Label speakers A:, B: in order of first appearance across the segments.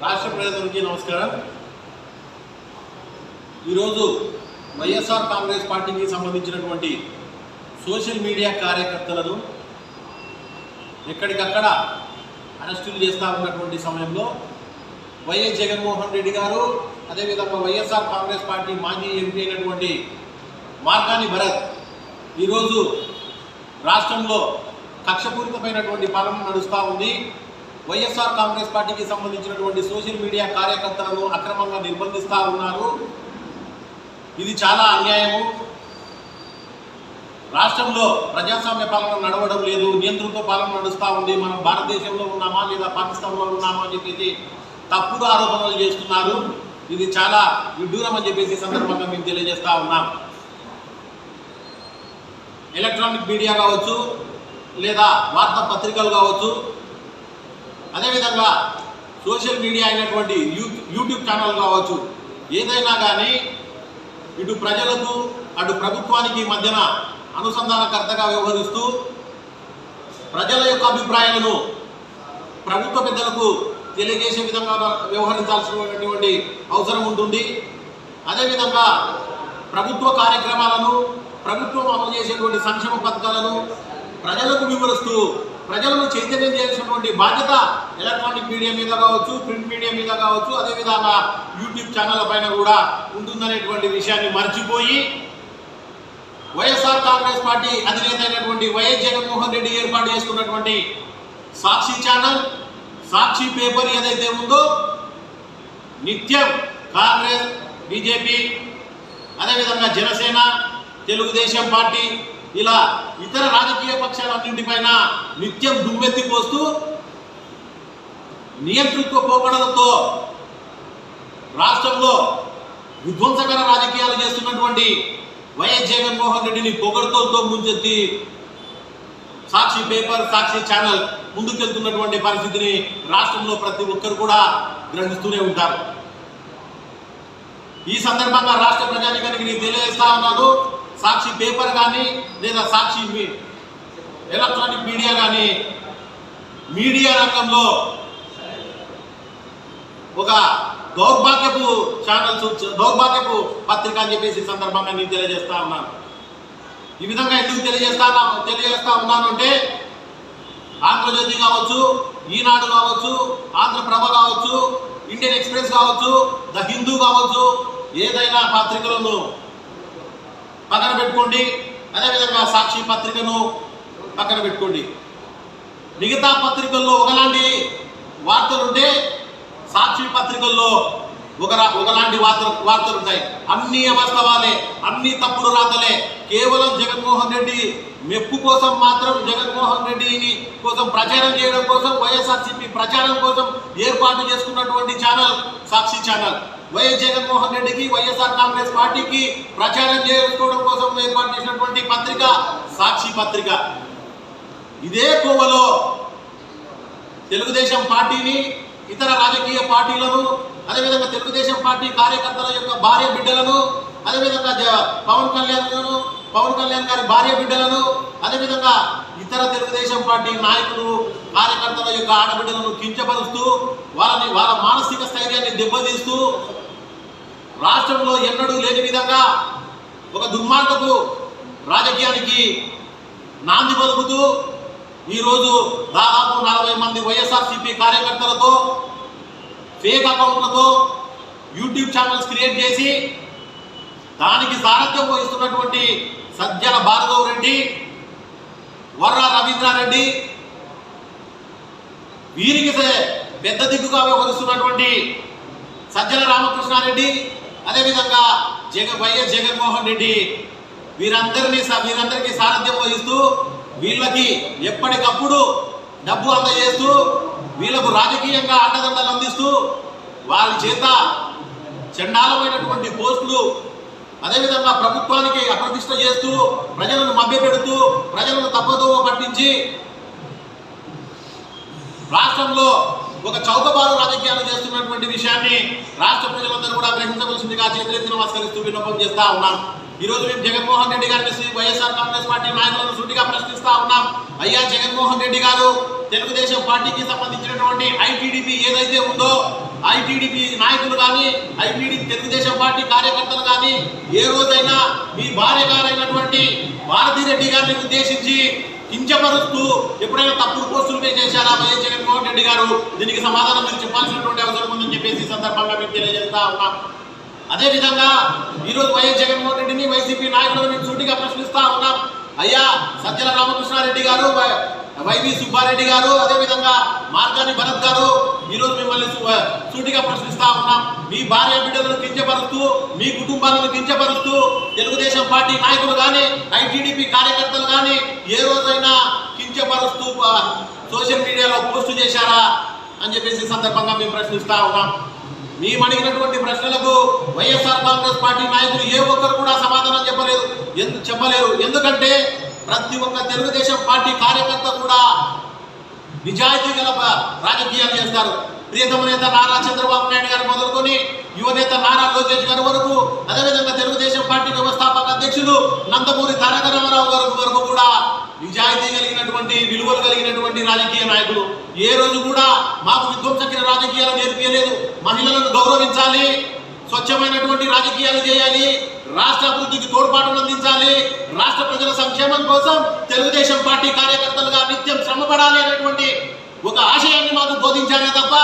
A: రాష్ట్ర ప్రజలందరికీ నమస్కారం. ఈరోజు వైఎస్ఆర్ కాంగ్రెస్ పార్టీకి సంబంధించినటువంటి సోషల్ మీడియా కార్యకర్తలను ఎక్కడికక్కడ అరెస్టులు చేస్తూ ఉన్నటువంటి సమయంలో వైఎస్ జగన్మోహన్ రెడ్డి గారు అదేవిధంగా వైఎస్ఆర్ కాంగ్రెస్ పార్టీ మాజీ ఎంపీ అయినటువంటి మార్కాని భరత్ ఈరోజు రాష్ట్రంలో కక్షపూరితమైనటువంటి పాలన నడుస్తూ ఉంది. వైఎస్ఆర్ కాంగ్రెస్ పార్టీకి సంబంధించినటువంటి సోషల్ మీడియా కార్యకర్తలను అక్రమంగా నిర్బంధిస్తూ ఉన్నారు. ఇది చాలా అన్యాయము. రాష్ట్రంలో ప్రజాస్వామ్య పాలన నడవడం లేదు. నియంతృత్వ పాలన నడుస్తూ ఉంది. మనం భారతదేశంలో ఉన్నామా లేదా పాకిస్తాన్లో ఉన్నామా అని చెప్పేసి తప్పుడు ఆరోపణలు చేస్తున్నారు. ఇది చాలా విడ్డూరం అని చెప్పేసి సందర్భంగా మేము తెలియజేస్తూ ఉన్నాం. ఎలక్ట్రానిక్ మీడియా కావచ్చు లేదా వార్తా పత్రికలు కావచ్చు అదేవిధంగా సోషల్ మీడియా అయినటువంటి యూ యూట్యూబ్ ఛానల్ కావచ్చు ఏదైనా కానీ ఇటు ప్రజలకు అటు ప్రభుత్వానికి మధ్యన అనుసంధానకర్తగా వ్యవహరిస్తూ ప్రజల యొక్క అభిప్రాయాలను ప్రభుత్వ పెద్దలకు తెలియజేసే విధంగా వ్యవహరించాల్సినటువంటి అవసరం ఉంటుంది. అదేవిధంగా ప్రభుత్వ కార్యక్రమాలను ప్రభుత్వం అమలు చేసేటువంటి సంక్షేమ పథకాలను ప్రజలకు వివరిస్తూ ప్రజలను చైతన్యం చేసినటువంటి బాధ్యత ఎలక్ట్రానిక్ మీడియా మీద కావచ్చు ప్రింట్ మీడియా మీద కావచ్చు అదేవిధంగా యూట్యూబ్ ఛానళ్ళ పైన కూడా ఉంటుందనేటువంటి విషయాన్ని మర్చిపోయి వైఎస్ఆర్ కాంగ్రెస్ పార్టీ అధినేత అయినటువంటి వైఎస్ జగన్మోహన్ రెడ్డి ఏర్పాటు చేసుకున్నటువంటి సాక్షి ఛానల్ సాక్షి పేపర్ ఏదైతే ఉందో నిత్యం కాంగ్రెస్ బీజేపీ అదేవిధంగా జనసేన తెలుగుదేశం పార్టీ ఇలా ఇతర రాజకీయ పక్షాలన్నింటిపైన నిత్యం దుమ్మెత్తి పోస్తూ నియంతృత్వ పోకడలతో రాష్ట్రంలో విధ్వంసకర రాజకీయాలు చేస్తున్నటువంటి వైఎస్ జగన్మోహన్ రెడ్డిని పొగడుతోతో ముంచెత్తి సాక్షి పేపర్ సాక్షి ఛానల్ ముందుకెళ్తున్నటువంటి పరిస్థితిని రాష్ట్రంలో ప్రతి ఒక్కరు కూడా గ్రహిస్తూనే ఉంటారు. ఈ సందర్భంగా రాష్ట్ర ప్రజానికానికి నేను తెలియజేస్తా ఉన్నాను. సాక్షి పేపర్ కానీ లేదా సాక్షి ఎలక్ట్రానిక్ మీడియా కానీ మీడియా రంగంలో ఒక దౌర్భాగ్యపు ఛానల్స్ దౌర్భాగ్యపు పత్రిక అని చెప్పేసి సందర్భంగా నేను తెలియజేస్తా ఉన్నాను. ఈ విధంగా ఎందుకు తెలియజేస్తా తెలియజేస్తా ఉన్నాను అంటే ఆంధ్రజ్యోతి కావచ్చు ఈనాడు కావచ్చు ఆంధ్రప్రభ కావచ్చు ఇండియన్ ఎక్స్ప్రెస్ కావచ్చు ద హిందూ కావచ్చు ఏదైనా పత్రికలను పక్కన పెట్టుకోండి. అదేవిధంగా సాక్షి పత్రికను పక్కన పెట్టుకోండి. మిగతా పత్రికల్లో ఒకలాంటి వార్తలు ఉంటే సాక్షి పత్రికల్లో ఒక ఒకలాంటి వార్తలు వార్తలు ఉంటాయి అన్ని అవాస్తవాలే అన్ని తప్పుడు రాతలే. కేవలం జగన్మోహన్ రెడ్డి మెప్పు కోసం మాత్రం జగన్మోహన్ రెడ్డిని కోసం ప్రచారం చేయడం కోసం వైఎస్ఆర్సీపీ ప్రచారం కోసం ఏర్పాటు చేసుకున్నటువంటి channel Sakshi channel. YS Jaganmohan రెడ్డికి వైఎస్ఆర్ కాంగ్రెస్ పార్టీకి ప్రచారం చేసుకోవడం కోసం ఏర్పాటు చేసినటువంటి పత్రిక సాక్షి పత్రిక. ఇదే కోవలో తెలుగుదేశం పార్టీని ఇతర రాజకీయ పార్టీలను అదేవిధంగా తెలుగుదేశం పార్టీ కార్యకర్తల యొక్క భార్య బిడ్డలను అదేవిధంగా పవన్ కళ్యాణ్ పవన్ కళ్యాణ్ గారి భార్య బిడ్డలను అదేవిధంగా ఇతర తెలుగుదేశం పార్టీ నాయకులు కార్యకర్తల యొక్క ఆడబిడ్డలను కించపరుస్తూ వాళ్ళని వాళ్ళ మానసిక స్థైర్యాన్ని దెబ్బతీస్తూ రాష్ట్రంలో ఎన్నడూ లేని విధంగా ఒక దుర్మార్గపు రాజకీయానికి నాంది పలుకుతూ ఈరోజు దాదాపు నలభై మంది వైఎస్ఆర్సీపీ కార్యకర్తలతో ఫేక్ అకౌంట్లతో యూట్యూబ్ ఛానల్స్ క్రియేట్ చేసి దానికి సారథ్యం వహిస్తున్నటువంటి సజ్జల భార్గవ్ రెడ్డి వర్రా రవీంద్రారెడ్డి. వీరికి పెద్ద దిగుగా వ్యవహరిస్తున్నటువంటి సజ్జల రామకృష్ణారెడ్డి అదేవిధంగా జగ వైఎస్ జగన్మోహన్ రెడ్డి. వీరందరినీ స- వీరందరికీ సారథ్యం వహిస్తూ వీళ్ళకి ఎప్పటికప్పుడు డబ్బు అందజేస్తూ వీళ్ళకు రాజకీయంగా అండదండలు అందిస్తూ వారి చేత చండాలమైనటువంటి పోస్టులు అదేవిధంగా ప్రభుత్వానికి అప్రతిష్ట చేస్తూ ప్రజలను మభ్యపెడుతూ ప్రజలను తప్పదోవ పట్టించి రాష్ట్రంలో ఒక చౌకబారు రాజకీయాలు చేస్తున్నటువంటి విషయాన్ని రాష్ట్ర ప్రజలందరూ కూడా గ్రహించవలసిందిగా చేతులెత్తి నమస్కరిస్తూ విన్నపం చేస్తా ఉన్నాను. ఈ రోజు మేము జగన్మోహన్ రెడ్డి గారిని వైఎస్ఆర్ కాంగ్రెస్ పార్టీ నాయకులను సూటిగా ప్రశ్నిస్తా ఉన్నాం. అయ్యా జగన్మోహన్ రెడ్డి గారు తెలుగుదేశం పార్టీకి సంబంధించినటువంటి ఐటీడీపీ ఏదైతే ఉందో ఐటీడీపీ నాయకులు కానీ ఐటీడీ తెలుగుదేశం పార్టీ కార్యకర్తలు కానీ ఏ రోజైనా మీ భార్య గారైనటువంటి భారతిరెడ్డి గారిని ఉద్దేశించి కించపరుస్తూ ఎప్పుడైనా తప్పుడు పోస్టులు పే చేశారా వైఎస్ జగన్మోహన్ రెడ్డి గారు? దీనికి సమాధానం మీరు చెప్పాల్సినటువంటి అవసరం ఉందని చెప్పేసి సందర్భంగా మీకు తెలియజేస్తా ఉన్నాం. అదే విధంగా ఈరోజు వైఎస్ జగన్మోహన్ రెడ్డిని వైసీపీ నాయకులను మేము సూటిగా ప్రశ్నిస్తా ఉన్నాం. అయ్యా సజ్జల రామకృష్ణారెడ్డి గారు వైవి సుబ్బారెడ్డి గారు అదే విధంగా మార్గాని భరత్ గారు ఈరోజు మిమ్మల్ని సూటిగా ప్రశ్నిస్తా ఉన్నాం. మీ భార్య బిడ్డలను కించపరుస్తూ మీ కుటుంబాలను కించపరుస్తూ తెలుగుదేశం పార్టీ నాయకులు కానీ ఐటీడీపీ కార్యకర్తలు కానీ ఏ రోజైనా కించపరుస్తూ సోషల్ మీడియాలో పోస్టు చేశారా అని చెప్పేసి సందర్భంగా మేము ప్రశ్నిస్తా ఉన్నాం. మేము అడిగినటువంటి ప్రశ్నలకు వైఎస్ఆర్ కాంగ్రెస్ పార్టీ నాయకులు ఏ ఒక్కరు కూడా సమాధానం చెప్పలేదు. ఎందుకు చెప్పలేరు ఎందుకంటే ప్రతి ఒక్క తెలుగుదేశం పార్టీ కార్యకర్త కూడా నిజాయితీ గల రాజకీయాలు చేస్తారు. ప్రియతమ నేత నారా చంద్రబాబు నాయుడు గారు మొదలుకొని యువనేత నారా లోకేష్ గారి వరకు అదేవిధంగా తెలుగుదేశం పార్టీ వ్యవస్థాపక అధ్యక్షులు నందమూరి తారక రామారావు గారు వరకు కూడా నిజాయితీ కలిగినటువంటి విలువలు కలిగినటువంటి రాజకీయ నాయకులు. ఏ రోజు కూడా మాకు విధ్వంసకర రాజకీయాలు నేర్పించలేదు. మహిళలను గౌరవించాలి స్వచ్ఛమైనటువంటి రాజకీయాలు చేయాలి రాష్ట్ర అభివృద్ధికి తోడ్పాటును అందించాలి రాష్ట్ర ప్రజల సంక్షేమం కోసం తెలుగుదేశం పార్టీ కార్యకర్తలుగా నిత్యం శ్రమపడాలి అనేటువంటి ఒక ఆశయాన్ని మాకు బోధించారే తప్ప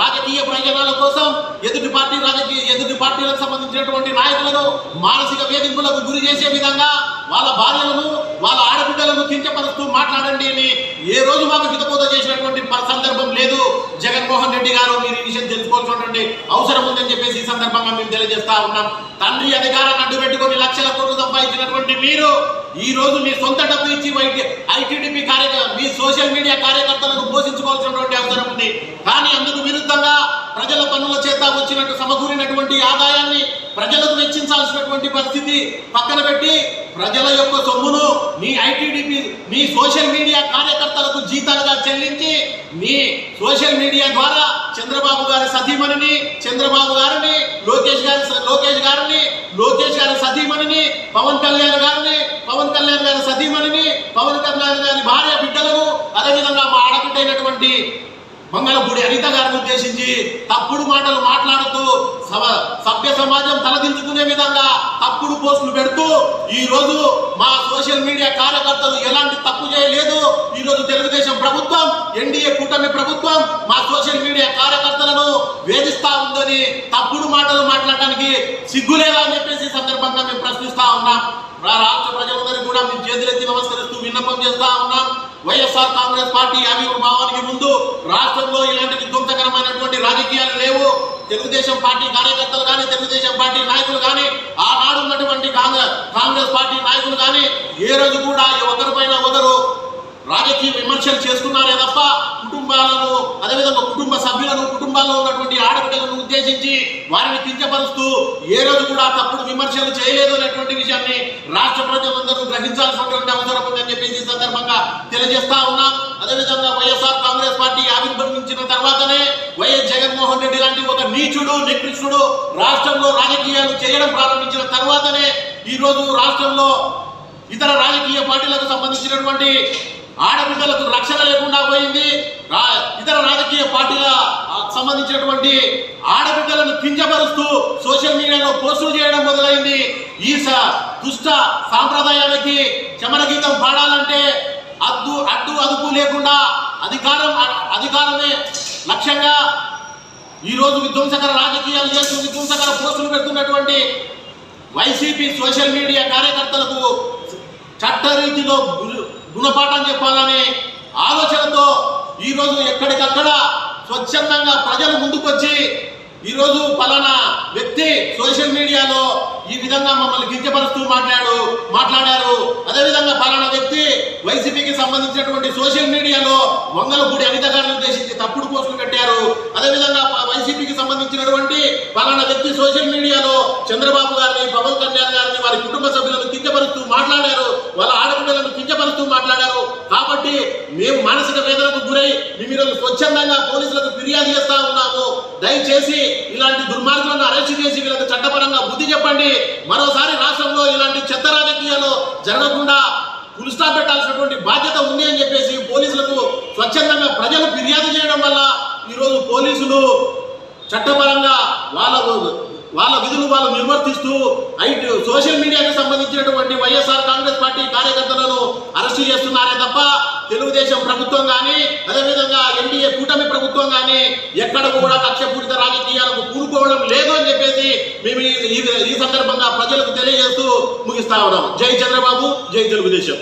A: రాజకీయ ప్రయోజనాల కోసం ఎదుటి పార్టీ రాజకీయ ఎదుటి పార్టీలకు సంబంధించినటువంటి నాయకులను మానసిక వేధింపులకు గురి చేసే విధంగా వాళ్ళ భార్యలను వాళ్ళ ఆడబిడ్డలను కించపరుస్తూ మాట్లాడండి అని ఏ రోజు మాకు హితబోధ చేసినటువంటి సందర్భం లేదు. జగన్మోహన్ రెడ్డి గారు మీరు ఈ విషయం తెలుసుకోవాల్సినటువంటి అవసరం ఉందని చెప్పేసి ఈ సందర్భంగా మేము తెలియజేస్తా ఉన్నాం. తండ్రి అధికారాన్ని లక్షల కోట్లు సంపాదించినటువంటి మీరు ఈ రోజు మీ సొంత డబ్బు ఇచ్చి ఐటీడీపీ కార్యక్రమ మీ సోషల్ మీడియా కార్యకర్తలకు పోషించుకోవాల్సినటువంటి అవసరం ఉంది. కానీ అందుకు విరుద్ధంగా ప్రజల పనుల చేత వచ్చినట్టు సమకూరినటువంటి ఆదాయాన్ని ప్రజలకు వెచ్చించాల్సినటువంటి పరిస్థితి పక్కన పెట్టి ప్రజల యొక్క సొమ్మును మీ ఐటీడీపీ మీ సోషల్ మీడియా కార్యకర్తలకు జీతాలుగా చెల్లించి మీ సోషల్ మీడియా ద్వారా చంద్రబాబు గారి సతీమణిని చంద్రబాబు గారిని లోకేష్ గారి లోకేష్ గారిని లోకేష్ గారి సతీమణిని పవన్ కళ్యాణ్ గారిని పవన్ కళ్యాణ్ గారి సతీమణిని పవన్ కళ్యాణ్ గారి భార్య బిడ్డలను అదేవిధంగా మా ఆడబిడ్డైనటువంటి మంగళపూడి అనిత గారిని ఉద్దేశించి తప్పుడు మాటలు మాట్లాడుతూ సభ్య సమాజం తలదించుకునే విధంగా తప్పుడు పోస్టులు పెడుతూ ఈ రోజు మా సోషల్ మీడియా కార్యకర్తలు ఎలాంటి తప్పు చేయలేదు. ఈ రోజు తెలుగుదేశం ప్రభుత్వం ఎన్డీఏ కూటమి ప్రభుత్వం మా సోషల్ మీడియా కార్యకర్తలను వేధిస్తా ఉందని తప్పుడు మాటలు మాట్లాడడానికి సిగ్గులేదా అని చెప్పేసి సందర్భంగా మేము ప్రశ్నిస్తా ఉన్నాం. రాష్ట్ర ప్రజలందరికీ కూడా మేము చేతులెత్తి నమస్కరిస్తూ విన్నపం చేస్తా ఉన్నాం. వైఎస్ఆర్ కాంగ్రెస్ పార్టీ ఆవిర్భావానికి ముందు రాష్ట్రంలో ఇలాంటి విధ్వంసకరమైనటువంటి రాజకీయాలు లేవు. తెలుగుదేశం పార్టీ కార్యకర్తలు కానీ తెలుగుదేశం పార్టీ నాయకులు కానీ ఆనాడు ఉన్నటువంటి కాంగ్రెస్ కాంగ్రెస్ పార్టీ నాయకులు కానీ ఏ రోజు కూడా ఒకరిపైన ఒకరు రాజకీయ విమర్శలు చేస్తున్నారే తప్ప కుటుంబాలను అదేవిధంగా కుటుంబ సభ్యులను కుటుంబాల్లో ఉన్నటువంటి ఆడబిడ్డలను ఉద్దేశించి వారిని కించపరుస్తూ ఏ రోజు కూడా తప్పుడు విమర్శలు చేయలేదు అనేటువంటి విషయాన్ని రాష్ట్ర ప్రజలందరూ గ్రహించాల్సినటువంటి అవసరం ఉందని చెప్పేసి సందర్భంగా తెలియజేస్తా ఉన్నాం. అదేవిధంగా వైఎస్ఆర్ కాంగ్రెస్ పార్టీ ఆవిర్భవించిన తర్వాతనే వైఎస్ జగన్మోహన్ రెడ్డి లాంటి ఒక నీచుడు నికృష్ణుడు రాష్ట్రంలో రాజకీయాలు చేయడం ప్రారంభించిన తర్వాతనే ఈ రోజు రాష్ట్రంలో ఇతర రాజకీయ పార్టీలకు సంబంధించినటువంటి ఆడబిడ్డలకు రక్షణ లేకుండా పోయింది. ఇతర రాజకీయ పార్టీల సంబంధించినటువంటి ఆడబిడ్డలను కించపరుస్తూ సోషల్ మీడియాలో పోస్టులు చేయడం మొదలైంది. ఈ స- దుష్ట సాంప్రదాయానికి చమరగీతం పాడాలంటే అద్దు అడ్డు అదుపు లేకుండా అధికారం అధికారమే లక్ష్యంగా ఈరోజు విధ్వంసకర రాజకీయాలు చేస్తూ విధ్వంసకర పోస్టులు పెడుతున్నటువంటి వైసీపీ సోషల్ మీడియా కార్యకర్తలకు చట్టరీతిలో గుణపాఠం చెప్పాలనే ఆలోచనతో ఈరోజు ఎక్కడికక్కడ స్వచ్ఛందంగా ప్రజలు ముందుకొచ్చి ఈరోజు పలానా వ్యక్తి సోషల్ మీడియాలో ఈ విధంగా మమ్మల్ని కించపరుస్తూ మాట్లాడు మాట్లాడారు. అదేవిధంగా పలానా వ్యక్తి వైసీపీకి సంబంధించినటువంటి సోషల్ మీడియాలో వంగలపూడి అనిత గారిని ఉద్దేశించి తప్పుడు పోస్టులు పెట్టారు. అదేవిధంగా సంబంధించినటువంటి పలానా వ్యక్తి సోషల్ మీడియాలో చంద్రబాబు గారిని పవన్ కళ్యాణ్ గారిని వారి కుటుంబ సభ్యులను కించపరుస్తూ మాట్లాడారు. వాళ్ళ ఆడపిల్లలను కించపరుస్తూ మాట్లాడారు. కాబట్టి మేము మానసిక వేదనకు గురై మేము ఈరోజు స్వచ్ఛందంగా పోలీసులకు ఫిర్యాదు చేస్తా ఉన్నాము. దయచేసి ఇలాంటి దుర్మార్గులను అరెస్ట్ చేసి వీళ్ళకి చట్టపరంగా బుద్ధి చెప్పండి. మరోసారి రాష్ట్రంలో ఇలాంటి చెత్త రాజకీయాలు జరగకుండా ఫుల్ పెట్టాల్సినటువంటి బాధ్యత ఉంది అని చెప్పేసి పోలీసులకు స్వచ్ఛందంగా ప్రజలు ఫిర్యాదు చేయడం వల్ల ఈరోజు పోలీసులు చట్టపరంగా వాళ్ళ వాళ్ళ విధులు వాళ్ళు నిర్వర్తిస్తూ ఐటీ సోషల్ మీడియాకి సంబంధించినటువంటి వైఎస్ఆర్ కాంగ్రెస్ పార్టీ కార్యకర్తలను అరెస్టు చేస్తున్నారే తప్ప తెలుగుదేశం ప్రభుత్వం కానీ అదేవిధంగా ఎన్డీఏ కూటమి ప్రభుత్వం కానీ ఎక్కడ కూడా కక్షపూరిత రాజకీయాలకు కూరుకోవడం లేదు అని చెప్పేసి మేము ఈ- ఈ- ఈ సందర్భంగా ప్రజలకు తెలియజేస్తూ ముగిస్తా ఉన్నాం. జై చంద్రబాబు జై తెలుగుదేశం.